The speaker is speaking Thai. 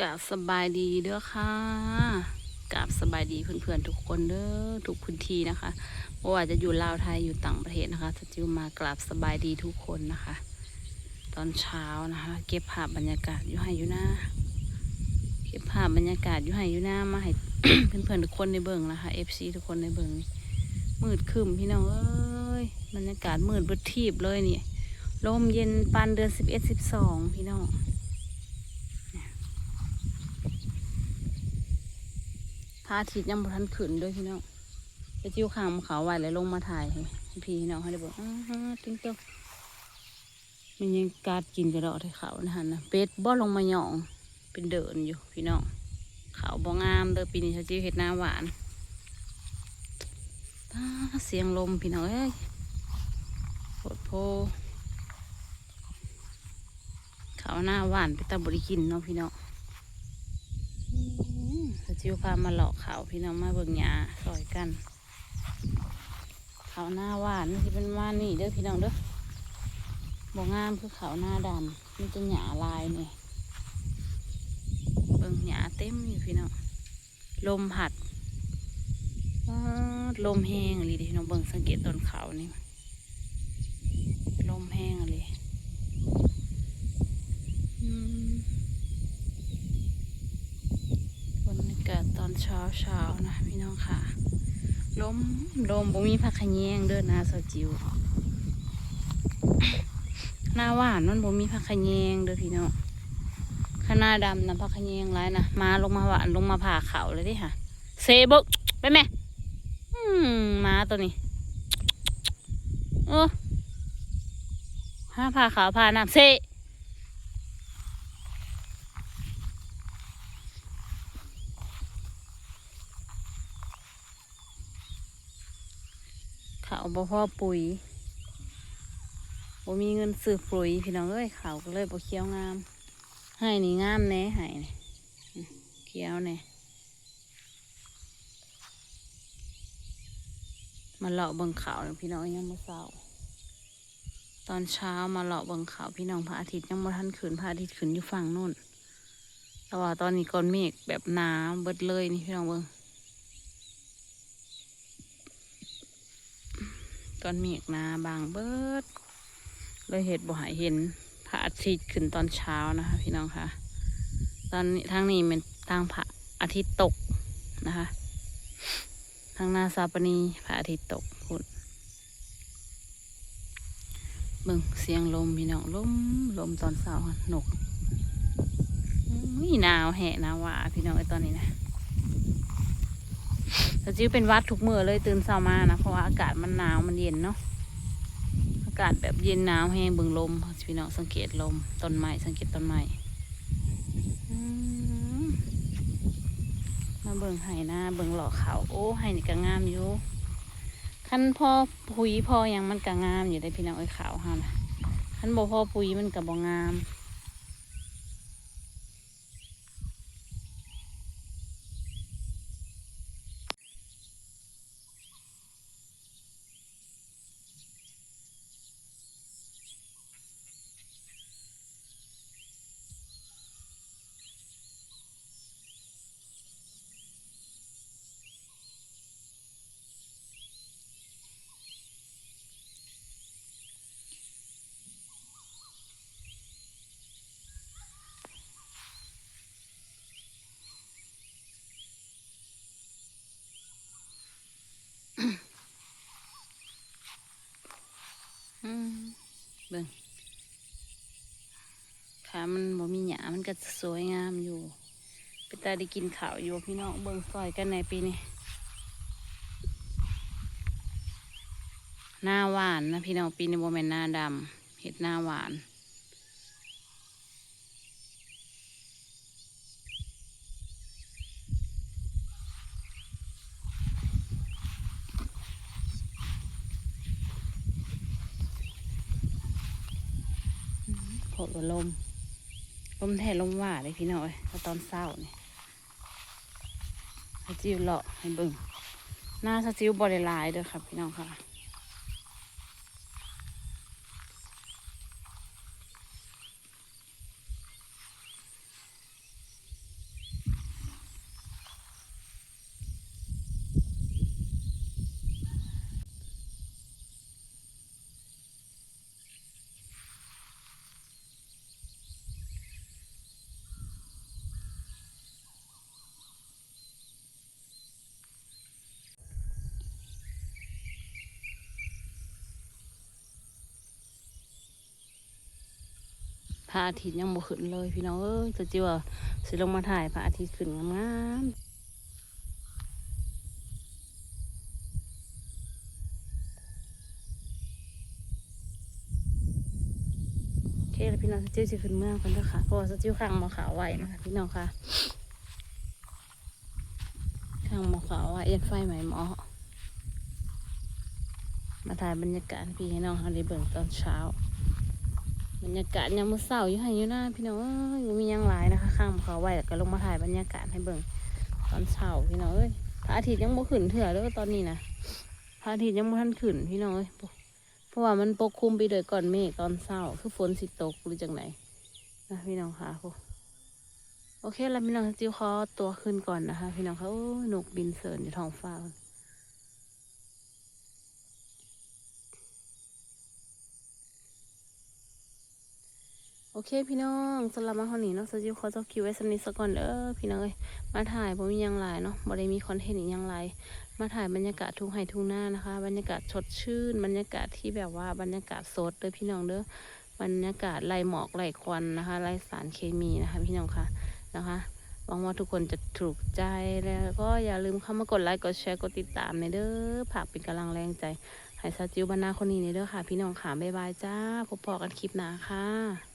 กาบสบายดีเด้อค่ะกาบสบายดีเพื่อนๆทุกคนเด้อทุกพื้นที่นะคะไม่ว่าจะอยู่ลาวไทยอยู่ต่างประเทศนะคะจะจิวมากราบสบายดีทุกคนนะคะ ตอนเช้านะคะ เก็บภาพบรรยากาศอยู่ให้อยู่หน้าเก็บภาพบรรยากาศอยู่ให้อยู่หน้ามาให้เพื่อนๆทุกคนในเบิ่งนะคะ FC ทุกคนในเบิ่งมืดคึมพี่น้องเอ้ยบรรยากาศมืดเบดทีบเลยนี่ลมเย็นปานเดือนสิบเอ็ดสิบสองพี่น้อง ระอาทิตย์ยังบ่ทันขึ้นด้วยพี่น้องไปจิ้วขามเขาไว้แล้วลงมาถ่ายให้พี่น้องให้ได้บอกอ้าฮะติ้งเต้ามันยังการกินกระดอกที่เขานะฮะนะเป็ดบ่ลงมาหยองเป็นเดินอยู่พี่น้องเขาบ่งามเด้อปีนี้เขาจิ้วเห็ดหน้าหวานอ้าเสียงลมพี่น้องเอ้ยโคตรโพเขาหน้าหวานไปตาบริกินเนาะพี่น้อง จิวพามาหลอกเขาพี่น้องมาเบิ่งหยาซอยกัน เขาหน้าหวานนี่เป็นว่านี่เด้อพี่น้องเด้อบ่งามคือเขาหน้าดำมันจะหยาลายนี่เบิ่งหยาเต็มอยู่พี่น้องลมผัดลมแห้งเลยดิพี่น้องเบิ่งสังเกตต้นเขานี่ลมแห้งเลยอืม บรรยากาศต อนเช้าเช้านะพี่น้องค่ะลมลมบ่มีผักขะแยงเด้อนะสจิวหน้าหวานมันบ่มีผักขะแยงเด้อพี่น้องข้างหน้าดำนะผักขะแยงร้ายนะมาลงมาหวานลงมาผ่าเขาเลยดิค่ะเซเบกไปแม่มมาตัวนี้เออห้าผ่าขาวผ่าน้ำเซ ขาบ่พอปุ๋ยบ่มีเงินซื้อปุ๋ยพี่น้องเอ้ยเขาก็เลยบ่เคี้ยวงาม ให้นี่งามแน่ให้นี่เคี้ยวแน่มาเลาะเบิ่งเขาวพี่น้องยังบ่เศร้าตอนเช้ามาเลาะเบิ่งเขาวพี่น้องพระอาทิตย์ยังบ่ทันขึ้นพระอาทิตย์ขึ้นอยู่ฝั่งนู่นแต่ว่าตอนนี้ก้อนเมฆแบบหนาเบิดเลยนี่พี่น้องเบิ่ง ก้อนเมฆนาบางเบิด เลยเหตุบ่หายเห็นพระอาทิตย์ขึ้นตอนเช้านะคะ พี่น้องคะตอนนี้ทางนี้เป็นทางพระอาทิตย์ตกนะคะ ทางนาซาปนีพระอาทิตย์ตกพุ่นเบิ่งเสียงลมพี่น้องลมลมตอนเช้าอะนกอุ้ยหนาวแหะหนาวว่าพี่น้องไอ้ตอนนี้นะ แต่จิ้วเป็นวัดทุกมือเลยตื่นเช้ามานะเพราะว่าอากาศมันหนาวมันเย็นเนาะอากาศแบบเย็นหนาวแห้งเบิ่งลมพี่น้องสังเกตลมต้นไม้สังเกตต้นไม้มาเบิ่งไห้หน้าเบิ่งหล่อเขาโอ้ไห้นี่ก็งามอยู่คันพ่อปุ๋ยพ่อยังมันก็งามอยู่ได้พี่น้องเอ้ขาวฮานะคันบ่พ่อปุ๋ยมันก็บ่งาม เบิ่งขามันบ่มีหยามันก็สวยงามอยู่ไปตาได้กินข้าวอยู่พี่น้องเบิ่งซอยกันในปีนี้หน้าหวานนะพี่น้องปีนี้บ่แม่นหน้าดำเห็ดหน้าหวาน ดว่าลม ลมแทนลมว่าเลยพี่น้อยตอนเศร้าเนี่ยให้จิ้วเลาะให้เบิ่งหน้าสจิ้วบริลายเด้อครับพี่น้องค่ะ พระอาทิตย์ยังบ่ขึ้นเลยพี่น้องเอ้ยจะจิว่าสิลงมาถ่ายพระอาทิตย์ขึ้นงามโอเคแล้วพี่น้องจะจิ้วสิขึ้นเมืองกันเด้อค่ะเพราะว่าจะจิ้วข้างมอขาวไว้นะคะพี่น้องค่ะข้างมอขาวไว้เอ็นไฟไหมหมอมาถ่ายบรรยากาศพี่ให้น้องเขาได้เบิ่งตอนเช้า บรรยากาศยามมื้อเช้าอยู่ให้อยู่หน้าพี่น้องอยยังมียังหลายนะคะ ข้างเขาไว้แล้วก็ลงมาถ่ายบรรยากาศให้เบิ่งตอนเช้าพี่น้องเอ้ยพระอาทิตย์ยังบ่ขึ้นเถื่อเด้อตอนนี้นะพระอาทิตย์ยังบ่ทันขึ้นพี่น้องเอ้ยเพราะว่ามันปกคลุมไปด้วยก้อนเมฆตอนเช้าคือฝนสิตกหรือจังไหนนะพี่น้องค่ะโอ้โอเคแล้วพี่น้องจิวขอตัวขึ้นก่อนนะคะ พี่น้องเขาหนกบินเสิร์นอยู่ท้องฟ้า โอเคพี่น้องสำหรับมาคนนี้เนาะสจิวเขอจบคิวไว้สกนิทสักก่อนเด้อพี่น้องเอ้ยมาถ่ายบ่มียังหลายเนาะบ่ได้มีคอนเทนต์อีกยังหลายมาถ่ายบรรยากาศทุ่งไห่ทุ่งหน้านะคะ บรรยากาศสดชื่น บรรยากาศที่แบบว่าบรรยากาศสดเด้อพี่น้องเด้อบรรยากาศไล่หมอกไล่ควันนะคะไล่สารเคมีนะคะ พี่น้องค่ะนะคะหวังว่าทุกคนจะถูกใจแล้วก็อย่าลืมเข้ามากดไลค์กดแชร์กดติดตามในเด้อฝากเป็นกำลังแรงใจให้สจิวบรรณาคนนี้ในเด้อค่ะ พี่น้องค่ะบ๊ายบายจ้าพบพอกันคลิปหน้าค่ะ